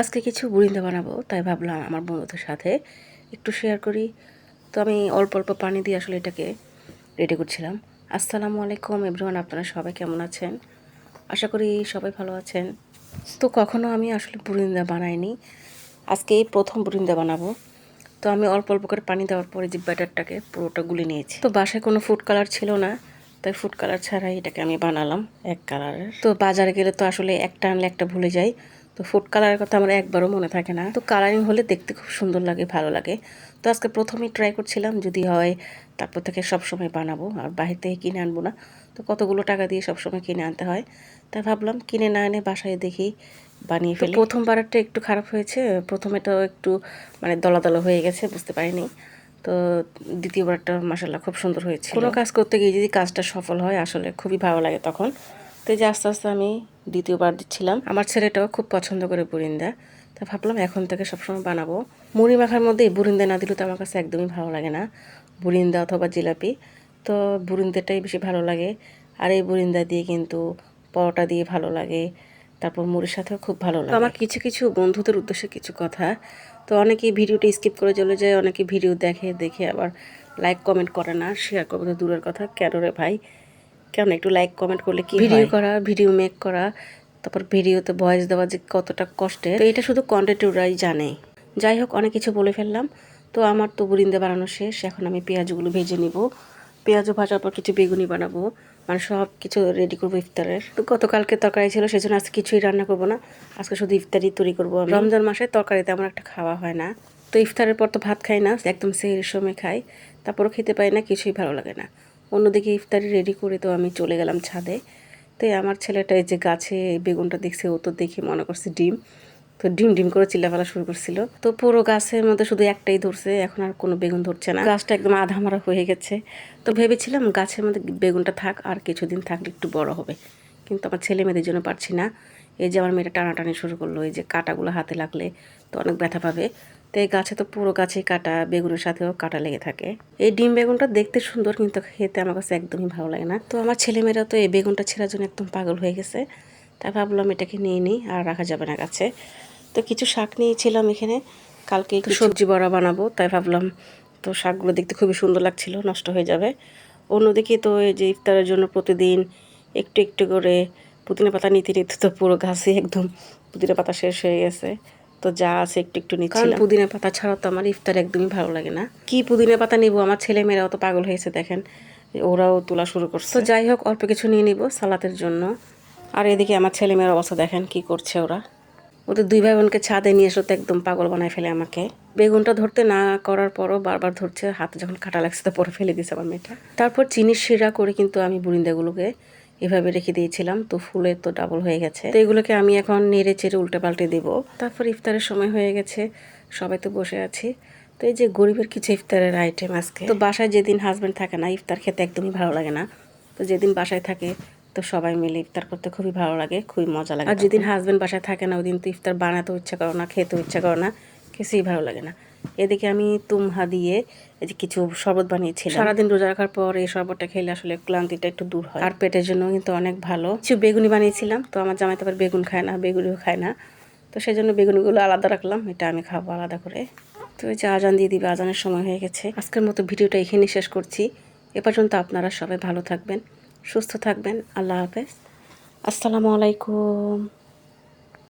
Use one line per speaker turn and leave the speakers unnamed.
আজকে কিছু বুড়িন্দা বানাবো, তাই ভাবলাম আমার বন্ধুদের সাথে একটু শেয়ার করি। তো আমি অল্প অল্প পানি দিয়ে আসলে এটাকে রেডি করছিলাম। আসসালামু আলাইকুম এভরিওয়ান আপনারা সবাই কেমন আছেন? আশা করি সবাই ভালো আছেন। তো কখনো আমি আসলে বুরিন্দা বানাইনি। আজকে এই প্রথম বুরিন্দা বানাবো। তো আমি অল্প অল্প করে পানি দেওয়ার পরে যে ব্যাটারটাকে পুরোটা গুলে নিয়েছি। তো বাসায় কোনো ফুড কালার ছিল না, তাই ফুড কালার ছাড়াই এটাকে আমি বানালাম এক কালারের তো বাজারে গেলে তো আসলে একটা আনলে একটা ভুলে যাই। তো ফুড কালারের কথা আমার একবারও মনে থাকে না। তো কালারিং হলে দেখতে খুব সুন্দর লাগে ভালো লাগে। তো আজকে প্রথমেই ট্রাই করছিলাম যদি হয় তারপর থেকে সব সময় বানাবো আর বাহির থেকে কিনে আনব না। তো কতগুলো টাকা দিয়ে সব সময় কিনে আনতে হয় তাই ভাবলাম কিনে না এনে বাসায় দেখি বানিয়ে ফেলি। প্রথম প্রথমবারটা একটু খারাপ হয়েছে প্রথমেটাও একটু মানে দলা দলা হয়ে গেছে বুঝতে পারিনি। তো দ্বিতীয়বারটা মাসাল্লাহ খুব সুন্দর হয়েছে কোনো কাজ করতে গিয়ে যদি কাজটা সফল হয় আসলে খুবই ভালো লাগে তখন। তো যে আস্তে আস্তে আমি দ্বিতীয়বার দিচ্ছিলাম। আমার ছেলেটাও খুব পছন্দ করে বুরিন্দা। তা ভাবলাম এখন থেকে সবসময় বানাবো। মুড়ি মাখার মধ্যে বুরিন্দা না দিলে তো আমার কাছে একদমই ভালো লাগে না। বুরিন্দা অথবা জিলাপি। তো বুরিন্দাটাই বেশি ভালো লাগে। আর এই বুরিন্দা দিয়ে কিন্তু পরোটা দিয়ে ভালো লাগে। তারপর মুড়ির সাথেও খুব ভালো লাগে। আমার কিছু কিছু বন্ধুদের উদ্দেশ্যে কিছু কথা। তো অনেকেই ভিডিওটা স্কিপ করে চলে যায়, অনেকে ভিডিও দেখে দেখে আবার লাইক কমেন্ট করে না শেয়ার করবে। তো দূরের কথা, কেন রে ভাই? কেন একটু লাইক কমেন্ট করলে কি ভিডিও করা ভিডিও মেক করা তারপর ভিডিওতে ভয়েস দেওয়া যে কতটা কষ্টে তো এটা শুধু কন্টেন্টরাই জানে। যাই হোক অনেক কিছু বলে ফেললাম। তো আমার তো বুরিন্দা বানানো শেষ। এখন আমি পেঁয়াজগুলো ভেজে নিব। পেঁয়াজও ভাজার পর কিছু বেগুনি বানাবো। মানে সব কিছু রেডি করব ইফতারের। তো গতকালকে তরকারি ছিল সেজন্য আজকে কিছুই রান্না করব না। আজকে শুধু ইফতারি তৈরি করব রমজান মাসে তরকারি তেমন একটা খাওয়া হয় না। তো ইফতারের পর তো ভাত খাই না একদম সেই সময় খাই। তারপরও খেতে পাই না কিছুই ভালো লাগে না। অন্যদিকে ইফতারি রেডি করে তো আমি চলে গেলাম ছাদে। তো আমার ছেলেটা এই যে গাছে বেগুনটা দেখছে, ও তো দেখে মনে করছে ডিম। তো ডিম ডিম করে চিল্লাফেলা শুরু করছিল। তো পুরো গাছের মধ্যে শুধু একটাই ধরছে, এখন আর কোনো বেগুন ধরছে না। গাছটা একদম আধা মারা হয়ে গেছে। তো ভেবেছিলাম গাছের মধ্যে বেগুনটা থাক, আর কিছুদিন থাকলে একটু বড় হবে। কিন্তু আমার ছেলে মেয়েদের জন্য পারছি না। এই যে আমার মেয়েটা টানাটানি শুরু করল, এই যে কাটাগুলো হাতে লাগলে তো অনেক ব্যথা পাবে। তো এই গাছে তো পুরো গাছে কাটা বেগুনের সাথেও কাটা লেগে থাকে। এই ডিম বেগুনটা দেখতে সুন্দর কিন্তু খেতে আমার কাছে একদমই ভালো লাগে না। তো আমার ছেলেমেয়েরা তো এই বেগুনটা ছেঁড়ার জন্য একদম পাগল হয়ে গেছে। তাই ভাবলাম এটাকে নিয়ে নিই আর রাখা যাবে না গাছে। তো কিছু শাক নিয়েছিলাম এখানে কালকে একটু সবজি বড়া বানাবো তাই ভাবলাম তো শাকগুলো দেখতে খুবই সুন্দর লাগছিল নষ্ট হয়ে যাবে। অন্যদিকে তো এই যে ইফতারের জন্য প্রতিদিন একটু একটু করে পুদিনা পাতা নিতে নিতে তো পুরো গাছে একদম পুদিনা পাতা শেষ হয়ে গেছে। তো যা আছে একটু একটু নিচ্ছি পুদিনা পাতা ছাড়া তো আমার ইফতার একদমই ভালো লাগে না। কি পুদিনা পাতা নিব? আমার ছেলে মেয়েরাও তো পাগল হয়েছে, দেখেন। ওরাও তোলা শুরু করছে। তো যাই হোক, অল্প কিছু নিয়ে নিব সালাতের জন্য। আর এদিকে আমার ছেলে মেয়ের অবস্থা, দেখেন কি করছে ওরা। ওদের দুই ভাই বোনকে ছাদে নিয়ে এসে তো একদম পাগল বানায় ফেলে আমাকে। বেগুনটা ধরতে না করার পরও বারবার ধরছে, হাতে যখন কাটা লাগছে তো পরে ফেলে দিয়েছে আমার মেয়েটা। তারপর চিনির শিরা করে কিন্তু আমি বুরিন্দাগুলোকে এভাবে রেখে দিয়েছিলাম, তো ফুলে তো ডাবল হয়ে গেছে। তো এগুলোকে আমি এখন নেড়ে চেড়ে উল্টে পাল্টে দেবো। তারপর ইফতারের সময় হয়ে গেছে, সবাই তো বসে আছি। তো এই যে গরিবের কিছু ইফতারের আইটেম আজকে। তো বাসায় যেদিন হাজব্যান্ড থাকে না, ইফতার খেতে একদমই ভালো লাগে না। তো যেদিন বাসায় থাকে, তো সবাই মিলে ইফতার করতে খুবই ভালো লাগে, খুবই মজা লাগে। আর যেদিন হাজব্যান্ড বাসায় থাকে না ওই দিন তো ইফতার বানাতেও ইচ্ছা করো না, খেতেও ইচ্ছা করো না। কিছুই ভালো লাগে না। এদিকে আমি তুমহা দিয়ে এই যে কিছু শরবত বানিয়েছিলাম। সারাদিন রোজা রাখার পর এই শরবতটা খেলে আসলে ক্লান্তিটা একটু দূর হয়। আর পেটের জন্য কিন্তু অনেক ভালো। কিছু বেগুনি বানিয়েছিলাম তো আমার জামাই আবার বেগুন খায় না বেগুনিও খায় না। তো সেই জন্য বেগুনিগুলো আলাদা রাখলাম এটা আমি খাব আলাদা করে। তো এই যে আজান দিয়ে দিবে আজানের সময় হয়ে গেছে। আজকের মতো ভিডিওটা এখানেই শেষ করছি। এ পর্যন্ত আপনারা সবাই ভালো থাকবেন সুস্থ থাকবেন। আল্লাহ হাফেজ। আসসালামু আলাইকুম।